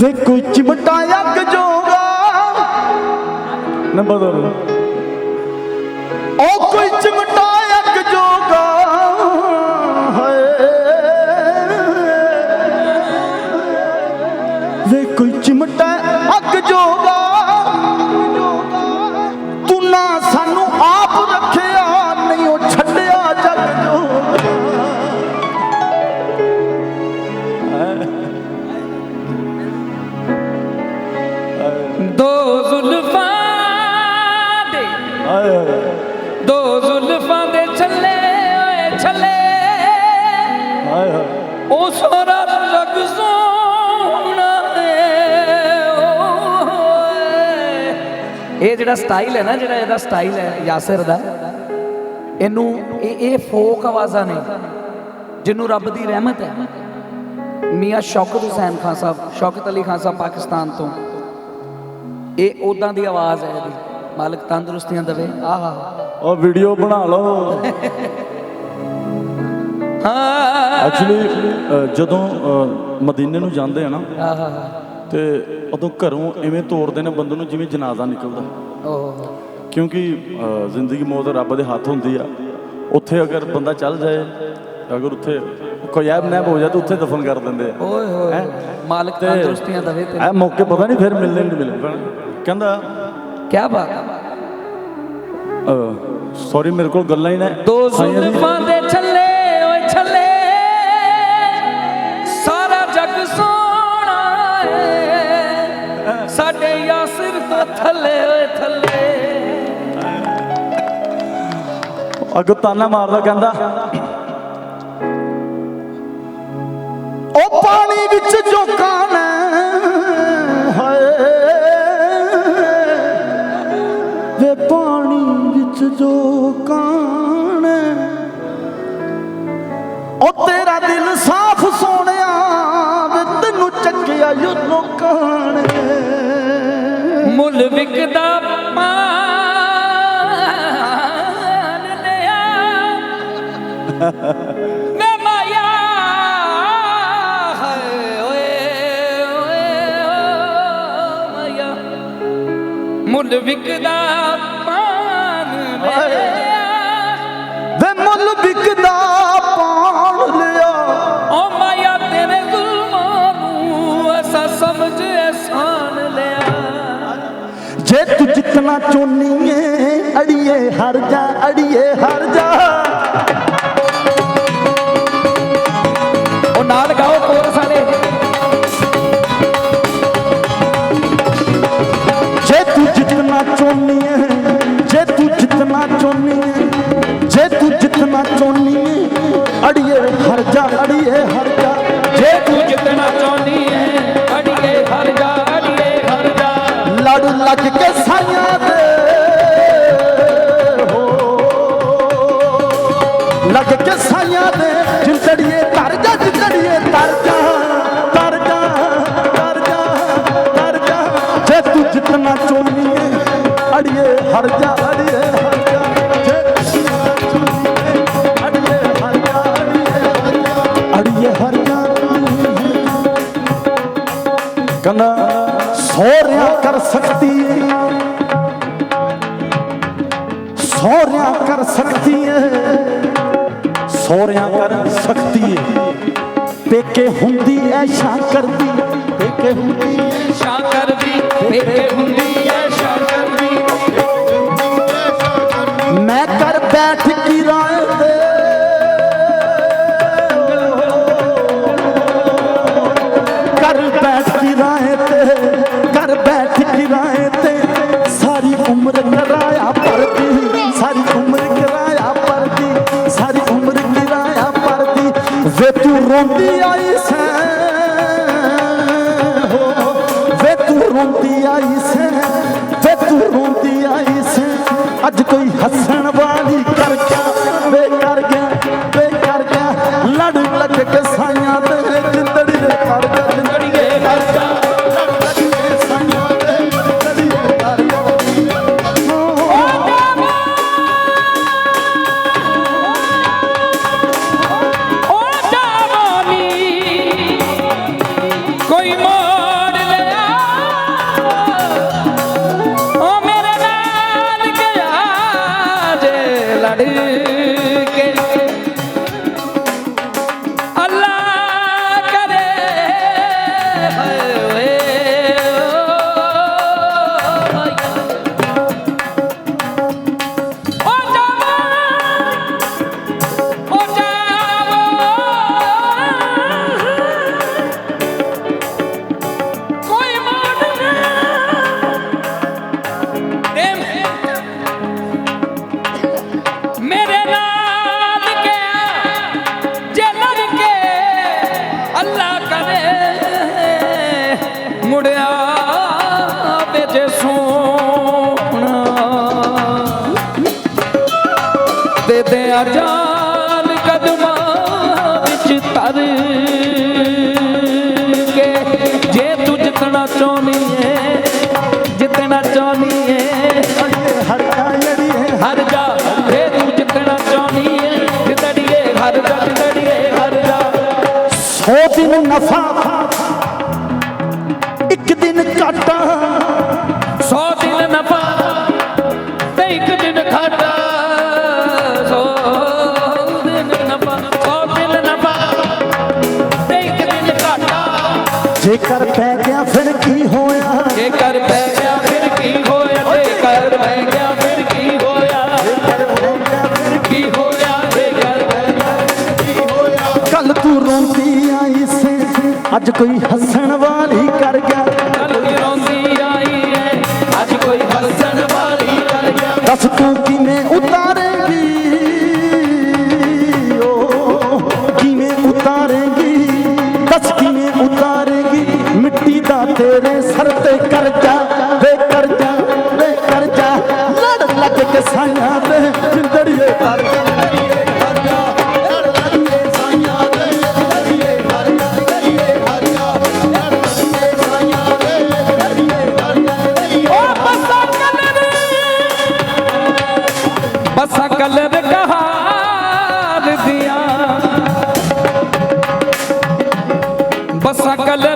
ਵੇ ਕੋਈ ਚਿਮਟਾ ਅੱਗ ਜੋਗਾ। ਨਾ ਬਦਲ ਉਹ ਕੋਈ ਚਿਮਟਾ ਅੱਗ ਜੋਗਾ। ਹਾਏ। ਵੇ ਕੋਈ ਚਿਮਟਾ ਅੱਗ ਜ਼ੁਲਫਾਂ ਦੇ। ਹਾਏ ਹਾਏ ਦੋ ਜ਼ੁਲਫਾਂ ਦੇ ਛੱਲੇ ਓਏ ਛੱਲੇ। ਹਾਏ ਹਾਏ। ਉਹ ਸੋਰਾ ਰਗ ਸੋਹਣਾ ਏ ਓਏ। ਇਹ ਜਿਹੜਾ ਸਟਾਈਲ ਹੈ ਨਾ ਜਿਹੜਾ ਇਹਦਾ ਸਟਾਈਲ ਹੈ ਯਾਸਿਰ ਦਾ ਇਹਨੂੰ ਇਹ ਇਹ ਫੋਕ ਆਵਾਜ਼ਾਂ ਨੇ ਜਿਹਨੂੰ ਰੱਬ ਦੀ ਰਹਿਮਤ ਹੈ। ਮੀਆਂ ਸ਼ੌਕਤ ਹੁਸੈਨ ਖਾਨ ਸਾਹਿਬ ਸ਼ੌਕਤ ਅਲੀ ਖਾਨ ਸਾਹਿਬ ਪਾਕਿਸਤਾਨ ਤੋਂ। ਇਹ ਉਦਾਂ ਦੀ ਆਵਾਜ਼ ਹੈ ਇਹਦੀ। ਮਾਲਕ ਤੰਦਰੁਸਤੀਆਂ ਦੇਵੇ। ਆਹਾ। ਉਹ ਵੀਡੀਓ ਬਣਾ ਲਓ। ਹਾਂ। ਐਕਚੁਅਲੀ ਜਦੋਂ ਮਦੀਨੇ ਨੂੰ ਜਾਂਦੇ ਆ ਨਾ ਆਹਾ। ਤੇ ਉਦੋਂ ਘਰੋਂ ਐਵੇਂ ਤੋੜਦੇ ਨੇ ਬੰਦੇ ਨੂੰ ਜਿਵੇਂ ਜਨਾਜ਼ਾ ਨਿਕਲਦਾ। ਓਹ। ਕਿਉਂਕਿ ਜ਼ਿੰਦਗੀ ਮੌਤ ਰੱਬ ਦੇ ਹੱਥ ਹੁੰਦੀ ਆ। ਉੱਥੇ ਅਗਰ ਬੰਦਾ ਚੱਲ ਜਾਏ ਅਗਰ ਉੱਥੇ ਕੋਈ ਐਬ ਨੈਬ ਹੋ ਜਾਏ ਤਾਂ ਉੱਥੇ ਦਫਨ ਕਰ ਦਿੰਦੇ ਆ। ਓਏ ਹੋਏ? ਮਾਲਕ ਤੰਦਰੁਸਤੀਆਂ ਦੇਵੇ ਤੇ ਇਹ ਮੌਕੇ ਪਤਾ ਨਹੀਂ ਫਿਰ ਮਿਲਣੇ ਨਹੀਂ ਮਿਲਣੇ ਕਹਿੰਦਾ ਕੀ ਬਾਤ? ਹੈ ਸੌਰੀ ਮੇਰੇ ਕੋਲ ਗੱਲਾਂ ਹੀ ਨੇ। ਦੋ। ਜ਼ੁਲਫਾਂ ਦੇ ਛੱਲੇ ਓਏ ਛੱਲੇ ਸਾਰਾ ਜੱਗ ਸੋਹਣਾ ਏ। ਸਾਡੇ ਯਾਸਿਰ ਤੋਂ ਥੱਲੇ ਓਏ ਥੱਲੇ। ਅੱਗੋਂ ਤਾਨਾ ਮਾਰਦਾ ਕਹਿੰਦਾ ਉਹ ਪਾਣੀ ਵਿੱਚ ਜੋ ਚੱਕਿਆ ਯੋ ਮੁੱਲ ਵਿਕਦਾ ਪਾਨ ਲਿਆ। ਮੈਂ ਮਾਇਆ ਹਾਏ ਓਏ ਓਏ ਮਾਇਆ। ਮੁੱਲ ਵਿਕਦਾ ਜੇ ਤੂੰ ਅੜੀਏ ਹਰ ਜਾ ਅੜੀਏ ਹਰ ਜਾ। ਉਹ ਨਾਲ ਤੂੰ ਜਿੱਤਣਾ ਅੜੀਏ ਹਰ ਜਾ, ਅੜੀਏ ਹਰ ਜਾ। ਜੇ ਤੂੰ ਜਿੱਤਣਾ ਚਾਹੁੰਦੀ ਅੜੀਏ ਹਰ ਜਾ, ਅੜੀਏ ਹਰ ਜਾ। ਕਹਿੰਦਾ, ਸੋਹਰਿਆ ਕਰ ਸਕਤੀ। ਏ ਸੋਹਰਿਆ ਕਰ ਸਕਤੀ ਏ। ਸੋਹਰਿਆ ਕਰ ਸਕਤੀ ਏ। ਪੇਕੇ ਹੁੰਦੀ ਐ ਸ਼ਾਂ ਕਰਦੀ। ਪੇਕੇ ਹੁੰਦੀ ਐ ਸ਼ਾਕਰ ਦੀ ਮੈਂ ਕਰ ਬੈਠ ਕੀ ਰਾਏ ਤੇ ਕਰ ਬੈਠ ਕੀ ਰਾਏ ਤੇ ਕਰ ਬੈਠ ਕੀ ਰਾਏ ਤੇ ਸਾਰੀ ਉਮਰ ਕਰਾਇਆ ਪਰਦੀ, ਸਾਰੀ ਉਮਰ ਕਰਾਇਆ ਪਰਦੀ, ਸਾਰੀ ਉਮਰ ਕਰਾਇਆ ਪਰਦੀ। ਵੇ ਤੂੰ ਰੋਂਦੀ ਆਈ ਅੱਲਾ ਕਰੇ। ਮੁੜਿਆ ਵਿੱਚ ਸੋਹਣਾ। ਦੇ ਦੇ ਆ ਜਾਨ ਕਦਮਾਂ ਵਿੱਚ ਤਰ ਕੇ। ਜੇ ਤੂੰ ਜਿੱਤਣਾ ਚਾਹੁੰਦੀ 100 ਦਿਨ ਨਫਾ। ਇੱਕ ਦਿਨ ਘਾਟਾ। 100 ਦਿਨ ਨਫਾ ਤੇ ਇੱਕ ਦਿਨ ਖਾਟਾ 100 ਦਿਨ ਨਫਾ ਦਿਨ ਨਫਾ ਤੇ ਇੱਕ ਦਿਨ ਘਾਟਾ। ਜੇਕਰ ਪੈ ਗਿਆ ਫਿਰ ਕੀ ਹੋਇਆ? ਜੇਕਰ ਪੈ ਆਈ ਸੀ। ਅੱਜ ਕੋਈ ਹੱਸਣ ਵਾਲੀ ਕਰ ਗਿਆ। ਕੱਲ ਰੋਂਦੀ ਆਈ ਏ। ਅੱਜ ਕੋਈ ਹੱਸਣ ਵਾਲੀ ਕਰ ਗਿਆ। ਦੱਸ ਤੂੰ सकल